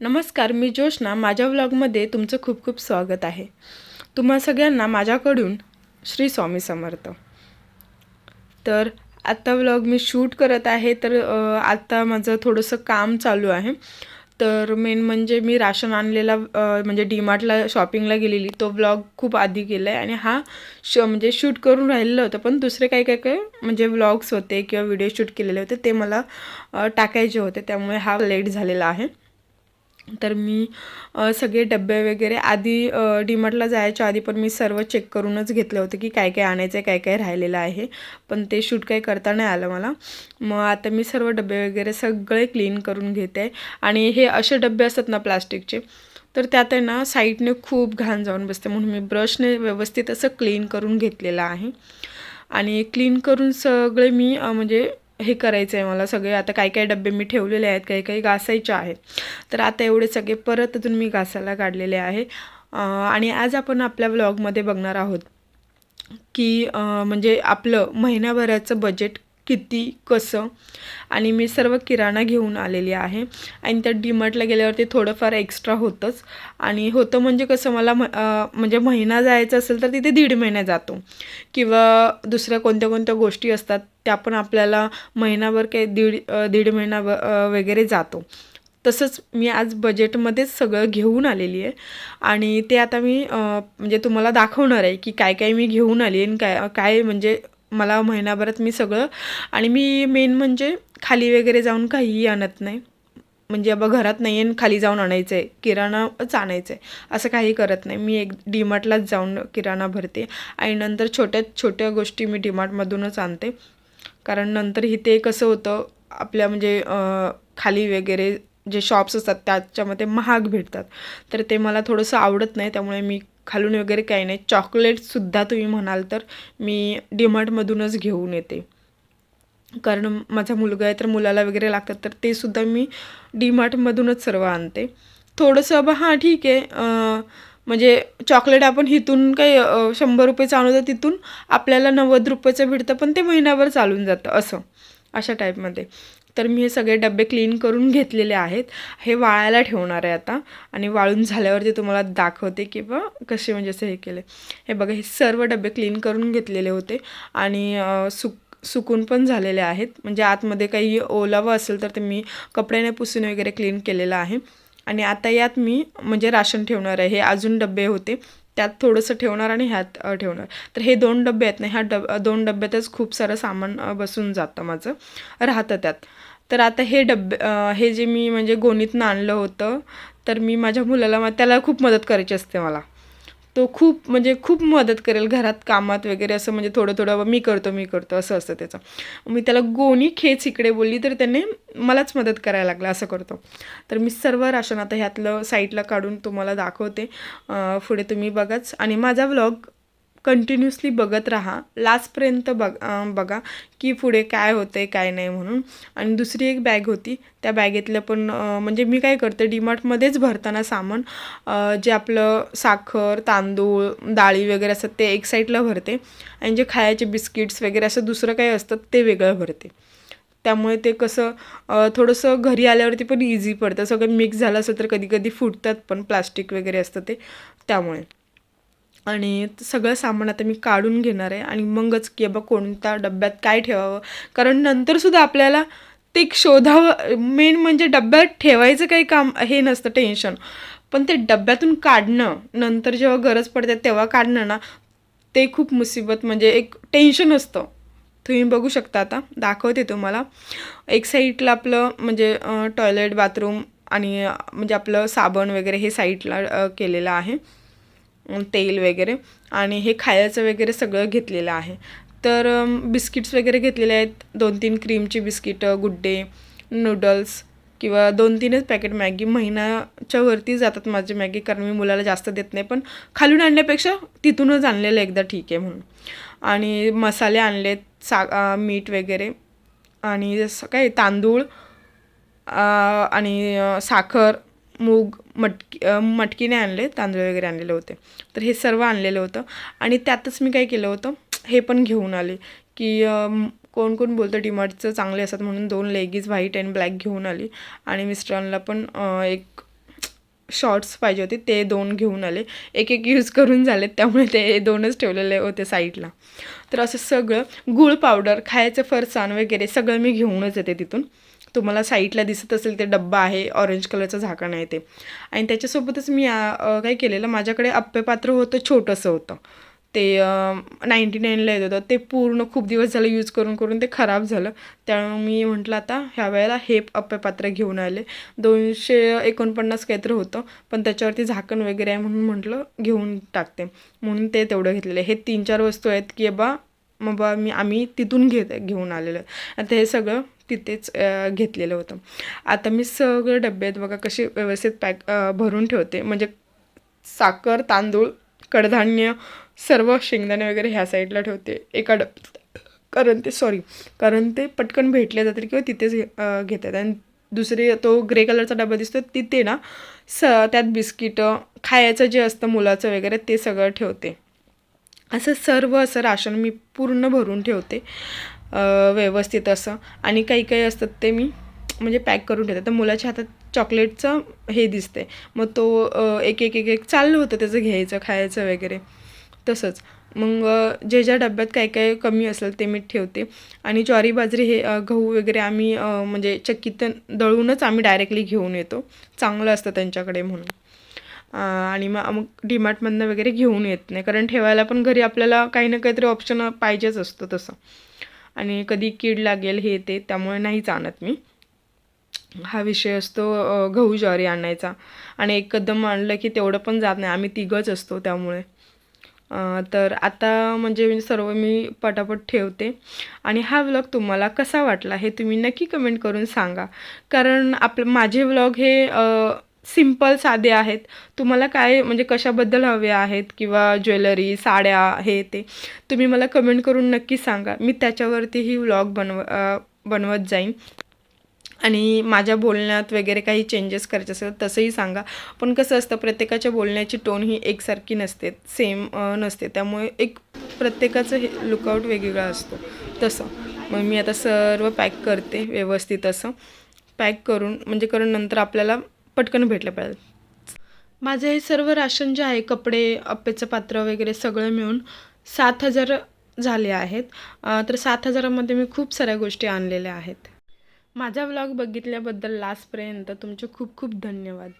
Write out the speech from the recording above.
नमस्कार मी जोशना माझ्या व्लॉगमध्ये तुमचं खूप खूप स्वागत आहे. तुम्हा सगळ्यांना माझ्याकडून श्री स्वामी समर्थ. तर आत्ता व्लॉग मी शूट करत आहे तर आत्ता माझं थोडंसं काम चालू आहे. तर मेन म्हणजे मी राशन आणलेला म्हणजे डीमार्टला शॉपिंगला गेलेली तो व्लॉग खूप आधी केला आहे आणि हा श म्हणजे शूट करून राहिलेलं होतं. पण दुसरे काही काही काही म्हणजे व्लॉग्स होते किंवा व्हिडिओ शूट केलेले होते ते मला टाकायचे होते. त्यामुळे हा लेट झालेला आहे. तर मी सगळे डबे वगैरे आधी डीमार्टला जायच्या आधी पण मी सर्व चेक करूनच घेतलं होतं की काय काय आणायचं आहे काय काय राहिलेलं आहे. पण ते शूट काही करता नाही आलं मला. मग आता मी सर्व डबे वगैरे सगळे क्लीन करून घेते. आणि हे असे डबे असतात ना प्लास्टिकचे तर त्यात आहे ना साईडने खूप घाण जाऊन बसते. म्हणून मी ब्रशने व्यवस्थित असं क्लीन करून घेतलेलं आहे. आणि क्लीन करून सगळे मी म्हणजे हे करायचं आहे मला सगळे. आता काही काही डबे मी ठेवलेले आहेत काही काही घासायचे आहेत. तर आता एवढे सगळे परत अजून मी घासायला काढलेले आहे. आणि आज आपण आपल्या व्लॉगमध्ये बघणार आहोत की म्हणजे आपलं महिन्याभराचं बजेट किती कसं? आणि मी सर्व किराणा घेऊन आलेली आहे. आणि त्या डीमार्टला गेल्यावरती थोडंफार एक्स्ट्रा होतंच. आणि होतं म्हणजे कसं मला म म्हणजे महिना जायचं असेल तर तिथे दीड महिना जातो. किंवा दुसऱ्या कोणत्या कोणत्या गोष्टी असतात त्या पण आपल्याला महिनाभर काही दीड दीड महिना व- वगैरे जातो. तसंच मी आज बजेटमध्येच सगळं घेऊन आलेली आहे. आणि ते आता मी म्हणजे तुम्हाला दाखवणार आहे की काय काय मी घेऊन आली आणि काय काय म्हणजे मला महिनाभरात मी सगळं आणि मी मेन म्हणजे खाली वगैरे जाऊन काहीही आणत नाही. म्हणजे अबा घरात नाही आहे खाली जाऊन आणायचं आहे किराणाच आणायचं आहे असं काही करत नाही. मी एक डीमार्टलाच जाऊन किराणा भरते. आणि नंतर छोट्या छोट्या गोष्टी मी डीमार्टमधूनच आणते. कारण नंतर इथे कसं होतं आपल्या म्हणजे खाली वगैरे जे शॉप्स असतात त्याच्यामध्ये महाग भेटतात. तर ते मला थोडंसं आवडत नाही त्यामुळे मी खालून वगैरे काही नाही. चॉकलेटसुद्धा तुम्ही म्हणाल तर मी डीमार्टमधूनच घेऊन येते. कारण माझा मुलगा आहे तर मुलाला वगैरे लागतात तर ते सुद्धा मी डीमार्टमधूनच सर्व आणते. थोडंसं बा हां ठीक आहे. म्हणजे चॉकलेट आपण इथून काही शंभर रुपयेचं आणू तर तिथून आपल्याला नव्वद रुपयाचं भेटतं पण ते महिनाभर चालून जातं असं. अशा टाईपमध्ये तर मी हे सगळे डबे क्लीन करून घेतलेले आहेत. हे वाळायला ठेवणार आहे आता. आणि वाळून झाल्यावरती तुम्हाला दाखवते की बा कसे म्हणजे असं हे केले. हे बघा हे सर्व डबे क्लीन करून घेतलेले होते. आणि सुक सुकून पण झालेले आहेत. म्हणजे आतमध्ये काही ओलावं असेल तर ते मी कपड्याने पुसून वगैरे क्लीन केलेलं आहे. आणि आता यात मी म्हणजे राशन ठेवणार आहे. हे अजून डबे होते. त्यात थोडंसं ठेवणार आणि ह्यात ठेवणार. तर हे दोन डबे आहेत ना ह्या डब दोन डब्यातच खूप सारं सामान बसून जातं माझं. राहतं त्यात. तर आता हे डबे हे जे मी म्हणजे गोणीतनं आणलं होतं तर मी माझ्या मुलाला त्याला खूप मदत करायची असते मला. तो खूप म्हणजे खूप मदत करेल घरात कामात वगैरे असं म्हणजे थोडं थोडं मी करतो मी करतो असं असतं त्याचं. मी त्याला गोणी खेच इकडे बोलली तर त्याने मलाच मदत करायला लागला असं करतो. तर मी सर्व राशन आता ह्यातलं साईडला काढून तुम्हाला दाखवते. पुढे तुम्ही बघाच. आणि माझा व्लॉग कंटिन्युअसली बघत राहा. लास्टपर्यंत बघ बघा की पुढे काय होतं आहे काय नाही म्हणून. आणि दुसरी एक बॅग होती. त्या बॅगेतलं पण म्हणजे मी काय करते डीमार्टमध्येच भरताना सामान जे आपलं साखर तांदूळ डाळी वगैरे असतात ते एक साईडला भरते. आणि जे खायचे बिस्किट्स वगैरे असं दुसरं काही असतं ते वेगळं भरते. त्यामुळे ते कसं थोडंसं घरी आल्यावरती पण इझी पडतं. सगळं मिक्स झालं असं तर कधी कधी फुटतात पण प्लास्टिक वगैरे असतं ते. त्यामुळे. आणि सगळं सामान आता मी काढून घेणार आहे आणि मगच की बाबा कोणत्या डब्यात काय ठेवावं? कारण नंतरसुद्धा आपल्याला ते शोधावं मेन म्हणजे डब्यात ठेवायचं काही काम हे नसतं टेन्शन पण ते डब्यातून काढणं नंतर जेव्हा गरज पडते तेव्हा काढणं ना ते खूप मुसीबत म्हणजे एक टेन्शन असतं. तुम्ही बघू शकता आता दाखवते तुम्हाला. एक साईडला आपलं म्हणजे टॉयलेट बाथरूम आणि म्हणजे आपलं साबण वगैरे हे साईडला केलेलं आहे. तेल वगैरे आणि हे खायचं वगैरे सगळं घेतलेलं आहे. तर बिस्किट्स वगैरे घेतलेले आहेत. दोन तीन क्रीमची बिस्किटं गुड्डे नूडल्स किंवा दोन तीनच पॅकेट मॅगी. महिन्याच्या वरती जातात माझी मॅगी कारण मी मुलाला जास्त देत नाही पण खालून आणण्यापेक्षा तिथूनच आणलेलं एकदा ठीक आहे म्हणून. आणि मसाले आणलेत सा मीठ वगैरे आणि जसं काय तांदूळ आणि साखर मूग मटकी मटकीने आणले तांदूळ वगैरे आणलेले होते. तर हे सर्व आणलेलं होतं. आणि त्यातच मी काय केलं होतं हे पण घेऊन आले की कोण कोण बोलतं डीमार्टचं चांगले असतात म्हणून दोन लेगीज व्हाईट अँड ब्लॅक घेऊन आली. आणि मिस्टरांना पण एक शॉर्ट्स पाहिजे होते ते दोन घेऊन आले. एक एक यूज करून झालेत त्यामुळे ते दोनच ठेवलेले होते साईडला. तर असं सगळं गुळ पावडर खायचं फरसाण वगैरे सगळं मी घेऊनच येते तिथून. तुम्हाला साईडला दिसत असेल ते डब्बा आहे ऑरेंज कलरचं झाकण आहे ते. आणि त्याच्यासोबतच मी काय केलेलं माझ्याकडे अप्पे पात्र होतं छोटंसं होतं. ते नाईंटी नाईनला येत होतं. ते पूर्ण खूप दिवस झालं यूज करून करून ते खराब झालं. त्यामुळे मी म्हटलं आता ह्या वेळेला हे अप्पे पात्र घेऊन आले. दोनशे एकोणपन्नास काहीतरी होतं पण त्याच्यावरती झाकण वगैरे आहे म्हणून म्हटलं घेऊन टाकते. म्हणून ते तेवढं घेतलेलं. हे तीन चार वस्तू आहेत की बा मग बा मी आम्ही तिथून घेत घेऊन आलेलं. आता हे सगळं तिथेच घेतलेलं होतं. आता मी सगळं डब्यात बघा कसे व्यवस्थित पॅक भरून ठेवते. म्हणजे साखर तांदूळ कडधान्य सर्व शेंगदाणे वगैरे ह्या साईडला ठेवते. एका डब कारण ते सॉरी कारण ते पटकन भेटले जातील किंवा तिथेच घेतात. आणि दुसरी तो ग्रे कलरचा डबा दिसतो तिथे ना स त्यात बिस्किटं खायचं जे असतं मुलाचं वगैरे ते सगळं ठेवते. असं सर्व असं राशन मी पूर्ण भरून ठेवते. व्यवस्थित असं. आणि काही काही असतात ते मी म्हणजे पॅक करून ठेवते. तर मुलाच्या हातात चॉकलेटचं हे दिसते मग तो एक एक एक एक चाललं होतं त्याचं घ्यायचं खायचं वगैरे. तसंच. मग जे ज्या डब्यात काय काय कमी असेल ते मी ठेवते. आणि ज्वारी बाजरी हे गहू वगैरे आम्ही म्हणजे चक्कीत दळूनच आम्ही डायरेक्टली घेऊन येतो. चांगलं असतं त्यांच्याकडे म्हणून. आणि मग मग डीमार्टमधनं वगैरे घेऊन येत नाही. कारण ठेवायला पण घरी आपल्याला काही ना काहीतरी ऑप्शन पाहिजेच असतं तसं. आणि कधी कीड लागेल हे ते त्यामुळे नाहीच आणत मी. हा विषय असतो गहू ज्वारी आणायचा. आणि एक कदम आणलं की तेवढं पण जात नाही. आम्ही तिघंच असतो त्यामुळे. तर आता म्हणजे सर्व मी पटापट ठेवते. आणि हा व्लॉग तुम्हाला कसा वाटला हे तुम्ही नक्की कमेंट करून सांगा. कारण आपलं माझे व्लॉग हे सिंपल साधे आहेत. तुम्हाला काय म्हणजे कशाबद्दल हवे आहेत किंवा ज्वेलरी साड्या हे ते तुम्ही मला कमेंट करून नक्की सांगा. मी त्याच्यावरतीही व्लॉग बनव बनवत जाईन. आणि माझ्या बोलण्यात वगैरे काही चेंजेस करायचे असेल तसंही सांगा. पण कसं असतं प्रत्येकाच्या बोलण्याची टोन ही एकसारखी नसते. सेम नसते. त्यामुळे एक प्रत्येकाचं हे लुकआउट वेगवेगळा असतो. तसं. मग मी आता सर्व पॅक करते व्यवस्थित असं. पॅक करून म्हणजे करून नंतर आपल्याला पटकन भेटलं पाहिजे. माझं हे सर्व राशन जे आहे कपडे अप्पेचं पात्र वगैरे सगळं मिळून सात हजार झाले आहेत. तर सात हजारामध्ये मी खूप साऱ्या गोष्टी आणलेल्या आहेत. माझा व्लॉग बघितल्याबद्दल लास्टपर्यंत तुमचे खूप खूप धन्यवाद.